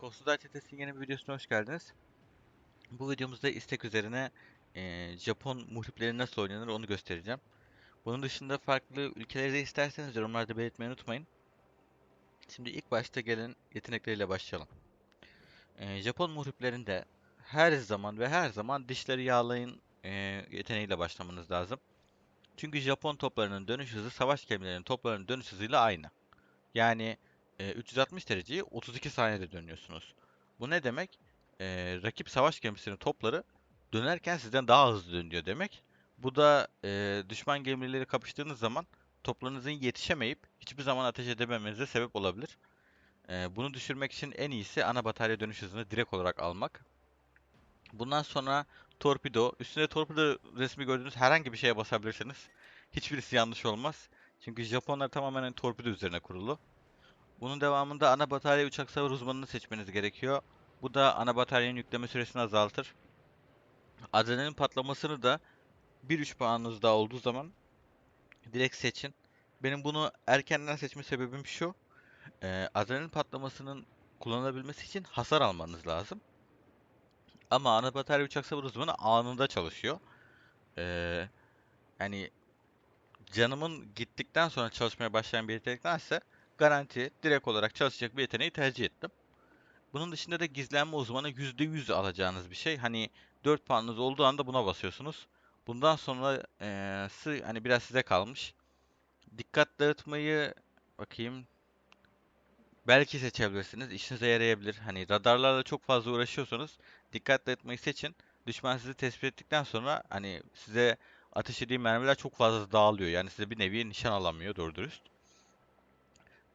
Ghostlar Çetesi'nin yeni bir videosuna hoş geldiniz. Bu videomuzda istek üzerine eee, Japon muhripleri nasıl oynanır onu göstereceğim. Bunun dışında farklı ülkeleri de isterseniz yorumlarda belirtmeyi unutmayın. Şimdi ilk başta gelen yetenekleriyle başlayalım. Eee, Japon muhriplerinde her zaman ve her zaman dişleri yağlayın eee, yeteneğiyle başlamanız lazım. Çünkü Japon toplarının dönüş hızı savaş gemilerinin toplarının dönüş hızıyla aynı. Yani e, 360 dereceyi 32 saniyede dönüyorsunuz. Bu ne demek? E, rakip savaş gemisinin topları dönerken sizden daha hızlı dönüyor demek. Bu da e, düşman gemileri kapıştığınız zaman toplarınızın yetişemeyip hiçbir zaman ateş edememenize sebep olabilir. E, bunu düşürmek için en iyisi ana batarya dönüş hızını direkt olarak almak. Bundan sonra torpido. Üstünde torpido resmi gördüğünüz herhangi bir şeye basabilirsiniz. Hiçbirisi yanlış olmaz. Çünkü Japonlar tamamen torpido üzerine kurulu. Bunun devamında ana batarya uçak savar uzmanını seçmeniz gerekiyor. Bu da ana bataryanın yükleme süresini azaltır. Adrenalin patlamasını da 1-3 puanınız daha olduğu zaman direkt seçin. Benim bunu erkenden seçme sebebim şu. Ee, adrenalin patlamasının kullanılabilmesi için hasar almanız lazım. Ama ana batarya uçak savar uzmanı anında çalışıyor. Ee, yani canımın gittikten sonra çalışmaya başlayan bir yetenektense garanti direkt olarak çalışacak bir yeteneği tercih ettim. Bunun dışında da gizlenme uzmanı %100 alacağınız bir şey. Hani 4 puanınız olduğu anda buna basıyorsunuz. Bundan sonra eee, hani biraz size kalmış. Dikkat dağıtmayı bakayım. Belki seçebilirsiniz. İşinize yarayabilir. Hani radarlarla çok fazla uğraşıyorsanız dikkat dağıtmayı seçin. Düşman sizi tespit ettikten sonra hani size ateş ettiği mermiler çok fazla dağılıyor. Yani size bir nevi nişan alamıyor doğru dürüst.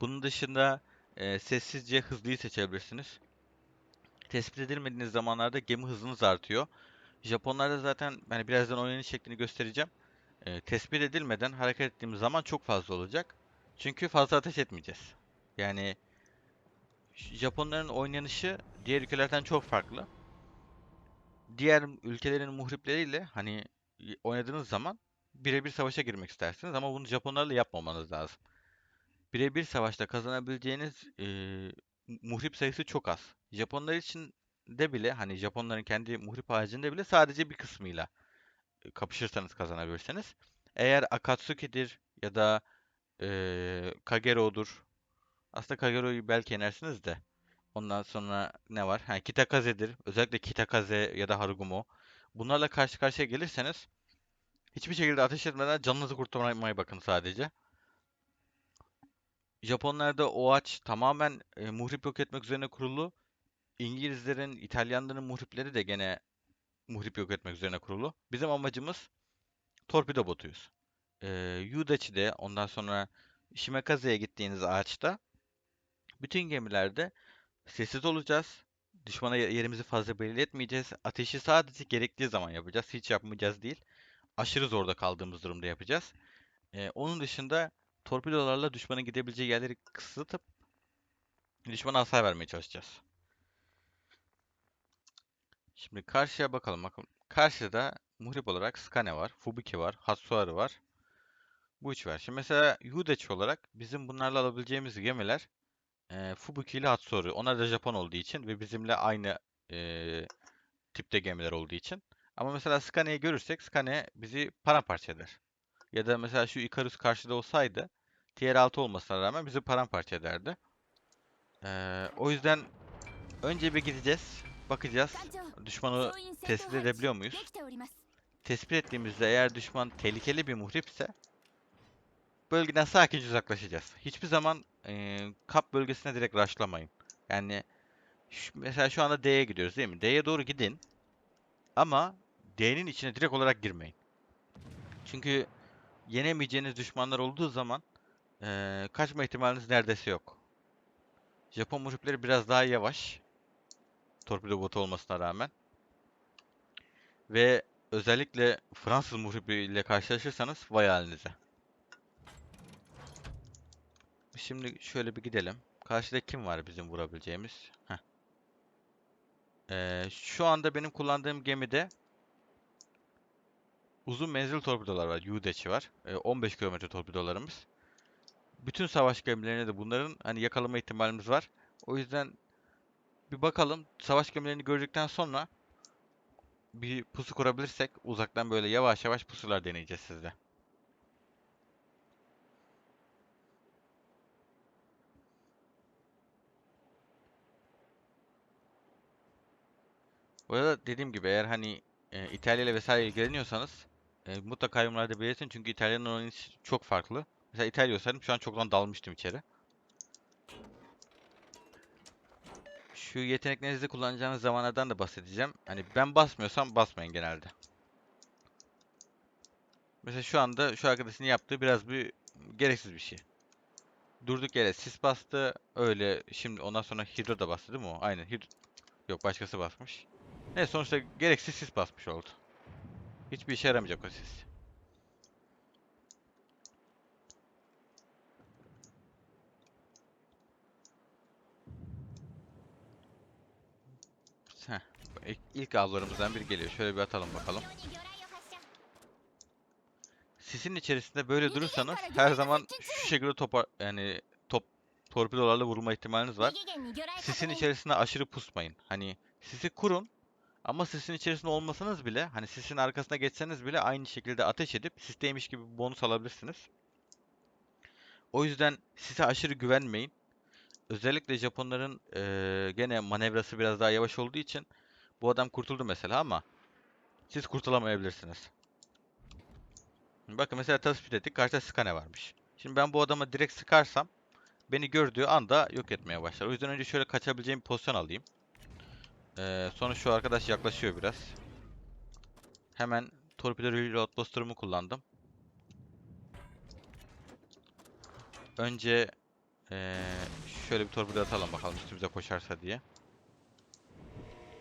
Bunun dışında e, sessizce hızlıyı seçebilirsiniz. Tespit edilmediğiniz zamanlarda gemi hızınız artıyor. Japonlarda zaten hani birazdan oynanış şeklini göstereceğim. E, tespit edilmeden hareket ettiğimiz zaman çok fazla olacak. Çünkü fazla ateş etmeyeceğiz. Yani Japonların oynanışı diğer ülkelerden çok farklı. Diğer ülkelerin muhripleriyle hani oynadığınız zaman birebir savaşa girmek istersiniz ama bunu Japonlarla yapmamanız lazım birebir savaşta kazanabileceğiniz e, muhrip sayısı çok az. Japonlar için de bile hani Japonların kendi muhrip haricinde bile sadece bir kısmıyla kapışırsanız kazanabilirsiniz. Eğer Akatsuki'dir ya da e, Kagero'dur. Aslında Kagero'yu belki yenersiniz de. Ondan sonra ne var? Ha, Kitakaze'dir. Özellikle Kitakaze ya da Harugumo. Bunlarla karşı karşıya gelirseniz hiçbir şekilde ateş etmeden canınızı kurtarmaya bakın sadece. Japonlarda o aç tamamen e, muhrip yok etmek üzerine kurulu. İngilizlerin, İtalyanların muhripleri de gene muhrip yok etmek üzerine kurulu. Bizim amacımız torpido botuyuz. E, Yudachi'de ondan sonra Shimekaze'ye gittiğiniz ağaçta bütün gemilerde sessiz olacağız. Düşmana yerimizi fazla belli etmeyeceğiz. Ateşi sadece gerektiği zaman yapacağız. Hiç yapmayacağız değil. Aşırı zorda kaldığımız durumda yapacağız. E, onun dışında torpidolarla düşmanın gidebileceği yerleri kısıtıp düşmana hasar vermeye çalışacağız. Şimdi karşıya bakalım. Bakın karşıda muhrip olarak Skane var, Fubuki var, Hatsuharu var. Bu üç var. Şimdi mesela Yudechi olarak bizim bunlarla alabileceğimiz gemiler e, Fubuki ile Hatsuharu. Onlar da Japon olduğu için ve bizimle aynı e, tipte gemiler olduğu için. Ama mesela Skane'yi görürsek Skane bizi paramparça eder. Ya da mesela şu Icarus karşıda olsaydı tier 6 olmasına rağmen bizi paramparça ederdi. Ee, o yüzden önce bir gideceğiz. Bakacağız. Düşmanı tespit edebiliyor muyuz? Tespit ettiğimizde eğer düşman tehlikeli bir muhripse bölgeden sakince uzaklaşacağız. Hiçbir zaman e, kap bölgesine direkt rushlamayın. Yani şu, mesela şu anda D'ye gidiyoruz değil mi? D'ye doğru gidin. Ama D'nin içine direkt olarak girmeyin. Çünkü yenemeyeceğiniz düşmanlar olduğu zaman ee, kaçma ihtimaliniz neredeyse yok. Japon muhripleri biraz daha yavaş. Torpido botu olmasına rağmen. Ve özellikle Fransız muhribi ile karşılaşırsanız vay halinize. Şimdi şöyle bir gidelim. Karşıda kim var bizim vurabileceğimiz? Ee, şu anda benim kullandığım gemide uzun menzil torpidolar var. Yudechi var. Ee, 15 kilometre torpidolarımız bütün savaş gemilerine de bunların hani yakalama ihtimalimiz var. O yüzden Bir bakalım. Savaş gemilerini gördükten sonra bir pusu kurabilirsek uzaktan böyle yavaş yavaş pusular deneyeceğiz sizle. Bu arada dediğim gibi eğer hani e, İtalya ile vesaire ilgileniyorsanız e, mutlaka yorumlarda belirtin çünkü İtalya'nın oynayışı çok farklı. Mesela İtalya olsaydım şu an çoktan dalmıştım içeri. Şu yeteneklerinizi kullanacağınız zamanlardan da bahsedeceğim. Hani ben basmıyorsam basmayın genelde. Mesela şu anda şu arkadaşın yaptığı biraz bir gereksiz bir şey. Durduk yere sis bastı. Öyle şimdi ondan sonra Hidro da bastı değil mi o? Aynen Hidro. Yok başkası basmış. Ne sonuçta gereksiz sis basmış oldu. Hiçbir işe yaramayacak o sis. Heh, ilk, avlarımızdan biri geliyor. Şöyle bir atalım bakalım. Sisin içerisinde böyle durursanız her zaman şu şekilde topa yani top torpidolarla vurulma ihtimaliniz var. Sisin içerisine aşırı pusmayın. Hani sisi kurun ama sisin içerisinde olmasanız bile hani sisin arkasına geçseniz bile aynı şekilde ateş edip sisteymiş gibi bonus alabilirsiniz. O yüzden size aşırı güvenmeyin. Özellikle Japonların eee, gene manevrası biraz daha yavaş olduğu için bu adam kurtuldu mesela ama siz kurtulamayabilirsiniz. Bakın mesela tespit ettik. Karşıda skane varmış. Şimdi ben bu adama direkt sıkarsam beni gördüğü anda yok etmeye başlar. O yüzden önce şöyle kaçabileceğim bir pozisyon alayım. Ee, sonra şu arkadaş yaklaşıyor biraz. Hemen torpido reload booster'ımı kullandım. Önce ee, şöyle bir torpido atalım bakalım üstümüze koşarsa diye.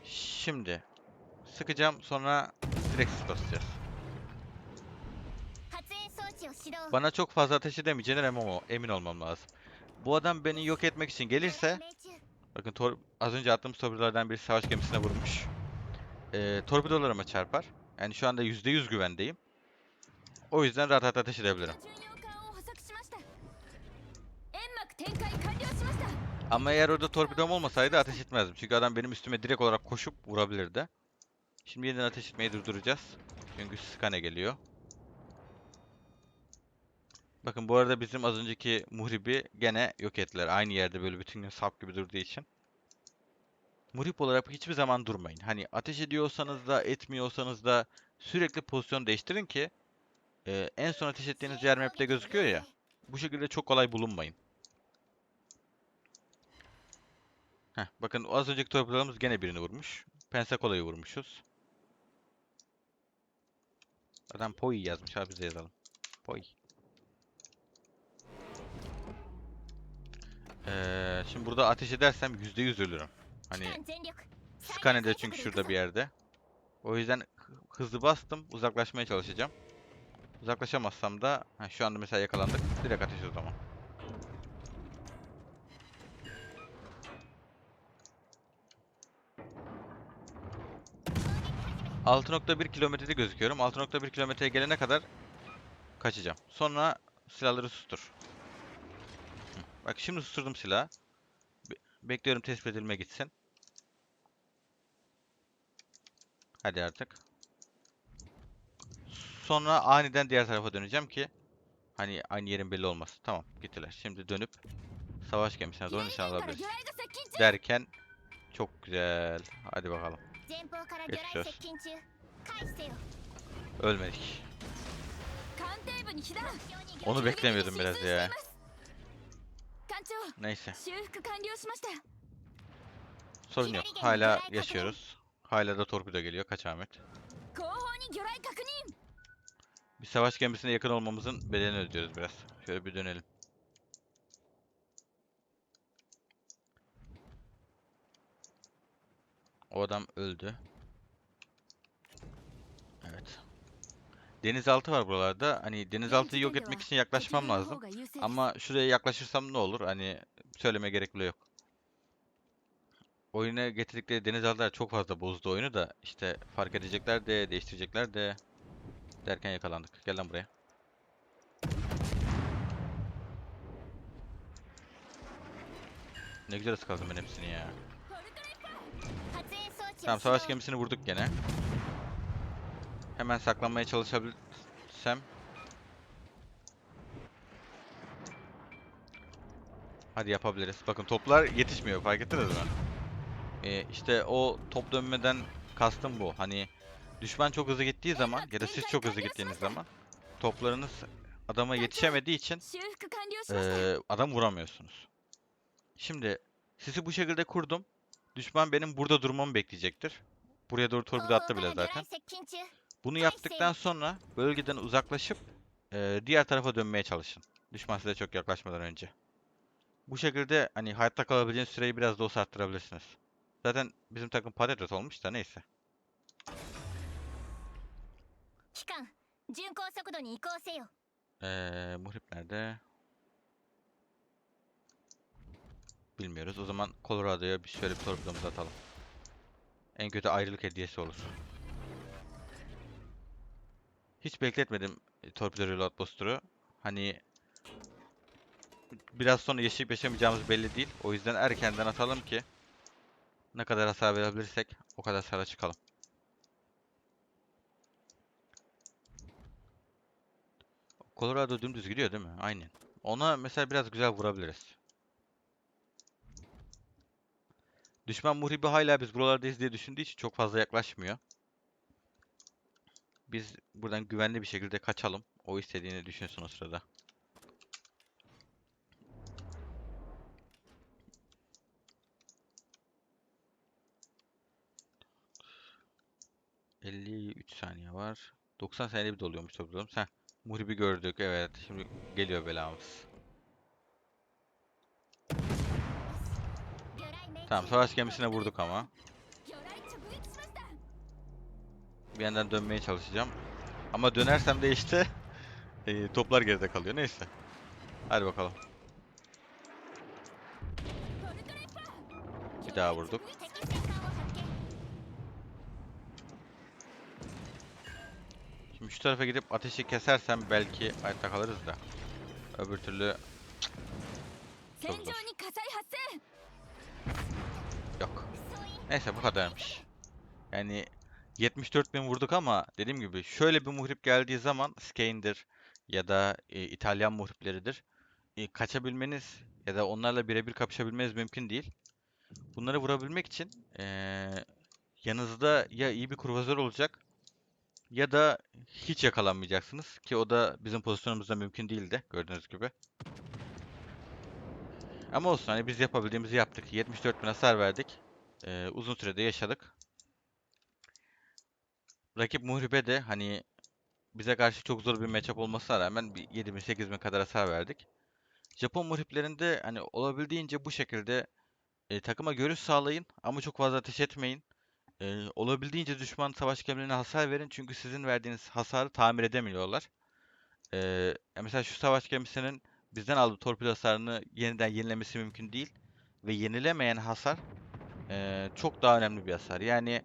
Şimdi sıkacağım sonra direkt basacağız. Bana çok fazla ateş edemeyeceğine emin olmam lazım. Bu adam beni yok etmek için gelirse, bakın tor az önce attığım torpidolardan biri savaş gemisine vurmuş. Ee, torpidolarıma çarpar. Yani şu anda %100 güvendeyim. O yüzden rahat rahat ateş edebilirim. Ama eğer orada torpidom olmasaydı ateş etmezdim. Çünkü adam benim üstüme direkt olarak koşup vurabilirdi. Şimdi yeniden ateş etmeyi durduracağız. Çünkü skane geliyor. Bakın bu arada bizim az önceki muhribi gene yok ettiler. Aynı yerde böyle bütün gün sap gibi durduğu için. Muhrip olarak hiçbir zaman durmayın. Hani ateş ediyorsanız da etmiyorsanız da sürekli pozisyon değiştirin ki e, en son ateş ettiğiniz yer map'te gözüküyor ya. Bu şekilde çok kolay bulunmayın. Heh, bakın az önceki torpidolarımız gene birini vurmuş. Pensacola'yı vurmuşuz. Adam Poi yazmış abi biz de yazalım. Poi. Ee, şimdi burada ateş edersem %100 ölürüm. Hani Skane de çünkü şurada bir yerde. O yüzden hı- hızlı bastım. Uzaklaşmaya çalışacağım. Uzaklaşamazsam da ha, şu anda mesela yakalandık. Direkt ateş o zaman. ...6.1 kilometrede gözüküyorum. 6.1 kilometreye gelene kadar kaçacağım. Sonra silahları sustur. Bak şimdi susturdum silahı. Be- bekliyorum tespit edilme gitsin. Hadi artık. Sonra aniden diğer tarafa döneceğim ki hani aynı yerin belli olmasın. Tamam gittiler. Şimdi dönüp savaş gemisine doğru nişan alabiliriz. Derken çok güzel. Hadi bakalım. Geçmiş olsun. Ölmedik. Onu beklemiyordum biraz ya. Neyse. Sorun yok. Hala yaşıyoruz. Hala da torpido geliyor. Kaç Ahmet? Bir savaş gemisine yakın olmamızın bedelini ödüyoruz biraz. Şöyle bir dönelim. O adam öldü. Evet. Denizaltı var buralarda. Hani denizaltıyı yok etmek için yaklaşmam lazım. Ama şuraya yaklaşırsam ne olur? Hani söyleme gerek bile yok. Oyuna getirdikleri denizaltılar çok fazla bozdu oyunu da işte fark edecekler de değiştirecekler de derken yakalandık. Gel lan buraya. Ne güzel ıskaladım ben hepsini ya. Tamam savaş gemisini vurduk gene. Hemen saklanmaya çalışabilirsem. Hadi yapabiliriz. Bakın toplar yetişmiyor fark ettiniz mi? Ee, işte o top dönmeden kastım bu. Hani düşman çok hızlı gittiği zaman ya da siz çok hızlı gittiğiniz zaman toplarınız adama yetişemediği için e, adam vuramıyorsunuz. Şimdi sizi bu şekilde kurdum. Düşman benim burada durmamı bekleyecektir. Buraya doğru torpido attı bile zaten. Bunu yaptıktan sonra bölgeden uzaklaşıp e, diğer tarafa dönmeye çalışın. Düşman size çok yaklaşmadan önce. Bu şekilde hani hayatta kalabileceğiniz süreyi biraz da olsa arttırabilirsiniz. Zaten bizim takım patates olmuş da neyse. Ee, muhrip nerede? Bilmiyoruz. O zaman Colorado'ya bir şöyle bir torpidomuz atalım. En kötü ayrılık hediyesi olur. Hiç bekletmedim e, torpido reload booster'ı. Hani biraz sonra yaşayıp yaşamayacağımız belli değil. O yüzden erkenden atalım ki ne kadar hasar verebilirsek o kadar sara çıkalım. Colorado dümdüz gidiyor değil mi? Aynen. Ona mesela biraz güzel vurabiliriz. Düşman muhribi hala biz buralardayız diye düşündüğü için çok fazla yaklaşmıyor. Biz buradan güvenli bir şekilde kaçalım. O istediğini düşünsün o sırada. üç saniye var. 90 saniyede bir doluyormuş toplam. Heh. Muhribi gördük. Evet. Şimdi geliyor belamız. Tamam savaş gemisine vurduk ama bir yandan dönmeye çalışacağım. Ama dönersem de işte e, toplar geride kalıyor. Neyse. Hadi bakalım. Bir daha vurduk. Şimdi şu tarafa gidip ateşi kesersem belki hayatta kalırız da. Öbür türlü çok zor. Yok. Neyse bu kadarmış. Yani 74 bin vurduk ama dediğim gibi şöyle bir muhrip geldiği zaman Skane'dir ya da e, İtalyan muhripleridir. E, kaçabilmeniz ya da onlarla birebir kapışabilmeniz mümkün değil. Bunları vurabilmek için e, yanınızda ya iyi bir kruvazör olacak ya da hiç yakalanmayacaksınız ki o da bizim pozisyonumuzda mümkün değildi gördüğünüz gibi. Ama olsun hani biz yapabildiğimizi yaptık. 74 bin hasar verdik. E, uzun sürede yaşadık. Rakip Muhribe de hani bize karşı çok zor bir matchup olmasına rağmen bir 7000 8000 kadar hasar verdik. Japon muhriplerinde hani olabildiğince bu şekilde e, takıma görüş sağlayın ama çok fazla ateş etmeyin. E, olabildiğince düşman savaş gemilerine hasar verin çünkü sizin verdiğiniz hasarı tamir edemiyorlar. E, mesela şu savaş gemisinin bizden aldığı torpido hasarını yeniden yenilemesi mümkün değil. Ve yenilemeyen hasar e, çok daha önemli bir hasar. Yani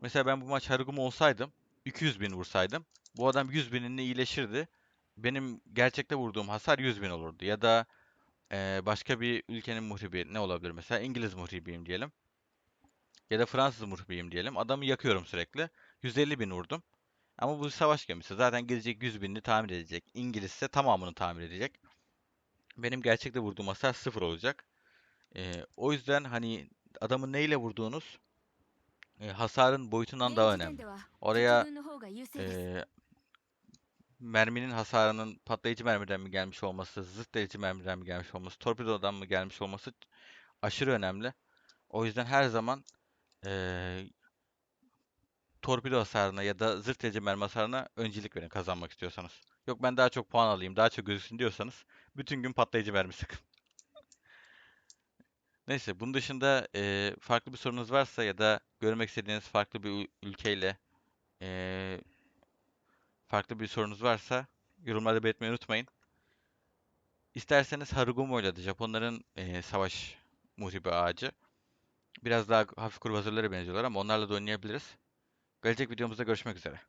Mesela ben bu maç Harugumo olsaydım 200 bin vursaydım bu adam 100 bininde iyileşirdi. Benim gerçekte vurduğum hasar 100 bin olurdu. Ya da eee, başka bir ülkenin muhribi ne olabilir mesela? İngiliz muhribiyim diyelim. Ya da Fransız muhribiyim diyelim. Adamı yakıyorum sürekli. 150 bin vurdum. Ama bu savaş gemisi. Zaten gelecek 100 binini tamir edecek. İngiliz ise tamamını tamir edecek. Benim gerçekte vurduğum hasar sıfır olacak. Eee, o yüzden hani adamı neyle vurduğunuz e, hasarın boyutundan daha önemli. Oraya e, merminin hasarının patlayıcı mermiden mi gelmiş olması, zıt delici mermiden mi gelmiş olması, torpidodan mı gelmiş olması aşırı önemli. O yüzden her zaman e, torpido hasarına ya da zırt delici mermi hasarına öncelik verin kazanmak istiyorsanız. Yok ben daha çok puan alayım, daha çok gözüksün diyorsanız bütün gün patlayıcı mermi sıkın. Neyse bunun dışında e, farklı bir sorunuz varsa ya da görmek istediğiniz farklı bir ül- ülkeyle eee, farklı bir sorunuz varsa yorumlarda belirtmeyi unutmayın. İsterseniz Harugumo ile de Japonların eee, savaş muhribi ağacı. Biraz daha hafif kurvazörlere benziyorlar ama onlarla da oynayabiliriz. Gelecek videomuzda görüşmek üzere.